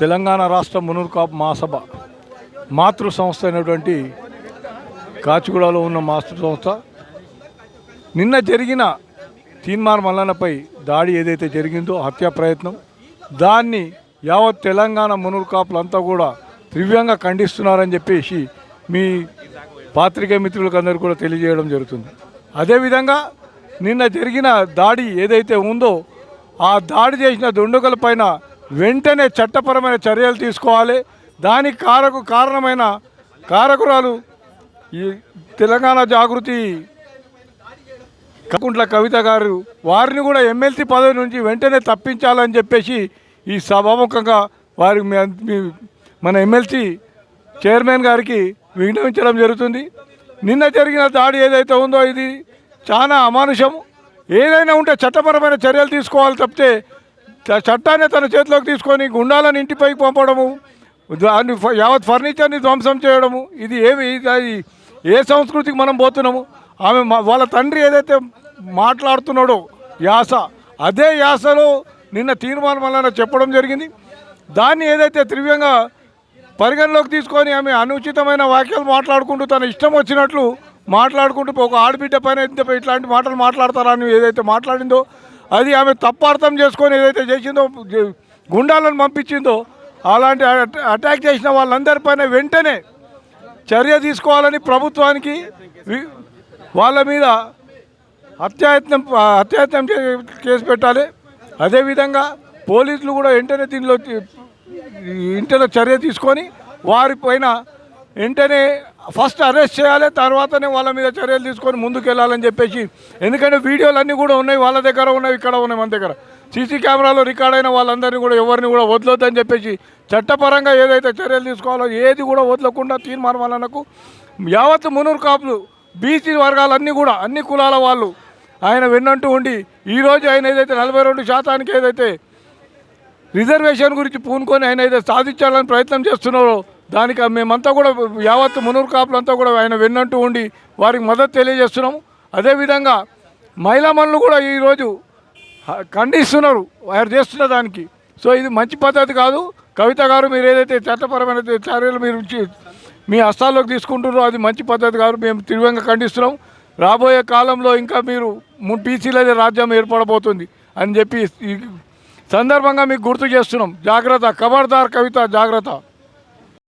తెలంగాణ రాష్ట్ర మునుర్కాపు మహాసభ మాతృ సంస్థ అయినటువంటి కాచిగూడలో ఉన్న మాతృ సంస్థ. నిన్న జరిగిన తీన్మార్ మల్లన్నపై దాడి ఏదైతే జరిగిందో హత్యా ప్రయత్నం దాన్ని యావత్ తెలంగాణ మునుర్కాపులంతా కూడా తీవ్రంగా ఖండిస్తున్నారని చెప్పేసి మీ పాత్రికేయ మిత్రులకందరూ కూడా తెలియజేయడం జరుగుతుంది. అదేవిధంగా నిన్న జరిగిన దాడి ఏదైతే ఉందో ఆ దాడి చేసిన దుండగుల పైన వెంటనే చట్టపరమైన చర్యలు తీసుకోవాలి. దానికి కారకు కారణమైన కారకురాలు ఈ తెలంగాణ జాగృతి కకుంట్ల కవిత గారు వారిని కూడా ఎమ్మెల్సీ పదవి నుంచి వెంటనే తప్పించాలని చెప్పేసి ఈ సభాముఖంగా వారి మన ఎమ్మెల్సీ చైర్మన్ గారికి విన్నవించడం జరుగుతుంది. నిన్న జరిగిన దాడి ఏదైతే ఉందో ఇది చాలా అమానుషం ఏదైనా ఉంటే చట్టపరమైన చర్యలు తీసుకోవాలి తప్పితే చట్టాన్ని తన చేతిలోకి తీసుకొని గుండాలను ఇంటిపైకి పంపడము దాన్ని యావత్ ఫర్నిచర్ని ధ్వంసం చేయడము ఇది ఏమి అది ఏ సంస్కృతికి మనం పోతున్నాము? ఆమె వాళ్ళ తండ్రి ఏదైతే మాట్లాడుతున్నాడో యాస అదే యాసలో నిన్న తీర్మానం వలన చెప్పడం జరిగింది. దాన్ని ఏదైతే త్రివ్యంగా పరిగణలోకి తీసుకొని ఆమె అనుచితమైన వాక్యాలు మాట్లాడుకుంటూ తన ఇష్టం వచ్చినట్లు మాట్లాడుకుంటూ ఒక ఆడబిడ్డ పైన ఇట్లాంటి మాటలు మాట్లాడతారని ఏదైతే మాట్లాడిందో అది ఆమె తప్పార్థం చేసుకొని ఏదైతే చేసిందో గుండాలను పంపించిందో అలాంటి అట- అటాక్ చేసిన వాళ్ళందరిపైన వెంటనే చర్య తీసుకోవాలని ప్రభుత్వానికి వాళ్ళ మీద హత్యాయత్నం హత్యాయత్నం చే- కేసు పెట్టాలి. అదేవిధంగా పోలీసులు కూడా వెంటనే దీనిలో తి- ఇంటలో చర్య తీసుకొని వారిపైన వెంటనే ఫస్ట్ అరెస్ట్ చేయాలి తర్వాతనే వాళ్ళ మీద చర్యలు తీసుకొని ముందుకు వెళ్ళాలని చెప్పేసి. ఎందుకంటే వీడియోలు అన్నీ కూడా ఉన్నాయి వాళ్ళ దగ్గర ఉన్నాయి ఇక్కడ ఉన్నాయి మన దగ్గర. సీసీ కెమెరాలో రికార్డ్ అయిన వాళ్ళందరినీ కూడా ఎవరిని కూడా వదలొద్దని చెప్పేసి చట్టపరంగా ఏదైతే చర్యలు తీసుకోవాలో ఏది కూడా వదలకుండా తీర్మానం వలనకు యావత్ మునూరు కాపులు బీసీ వర్గాలన్నీ కూడా అన్ని కులాల వాళ్ళు ఆయన వెన్నంటూ ఉండి ఈరోజు ఆయన ఏదైతే నలభై రెండు శాతానికి ఏదైతే రిజర్వేషన్ గురించి పూనుకొని ఆయన అయితే సాధించాలని ప్రయత్నం చేస్తున్నారో దానికి మేమంతా కూడా యావత్ మునూరు కాపులంతా కూడా ఆయన వెన్నంటూ ఉండి వారికి మద్దతు తెలియజేస్తున్నాము అదేవిధంగా మహిళా మనులు కూడా ఈరోజు ఖండిస్తున్నారు. వారు చేస్తున్న దానికి. సో ఇది మంచి పద్ధతి కాదు. కవిత గారు మీరు ఏదైతే చట్టపరమైన చర్యలు మీరు మీ హస్తాల్లోకి తీసుకుంటున్నారో అది మంచి పద్ధతి కాదు. మేము తీవ్రంగా ఖండిస్తున్నాం. రాబోయే కాలంలో ఇంకా మీరు బీసీలదే రాజ్యం ఏర్పడబోతుంది అని చెప్పి ఈ సందర్భంగా మీకు గుర్తు చేస్తున్నాం. జాగ్రత్త ఖబర్దార్ కవిత జాగ్రత్త.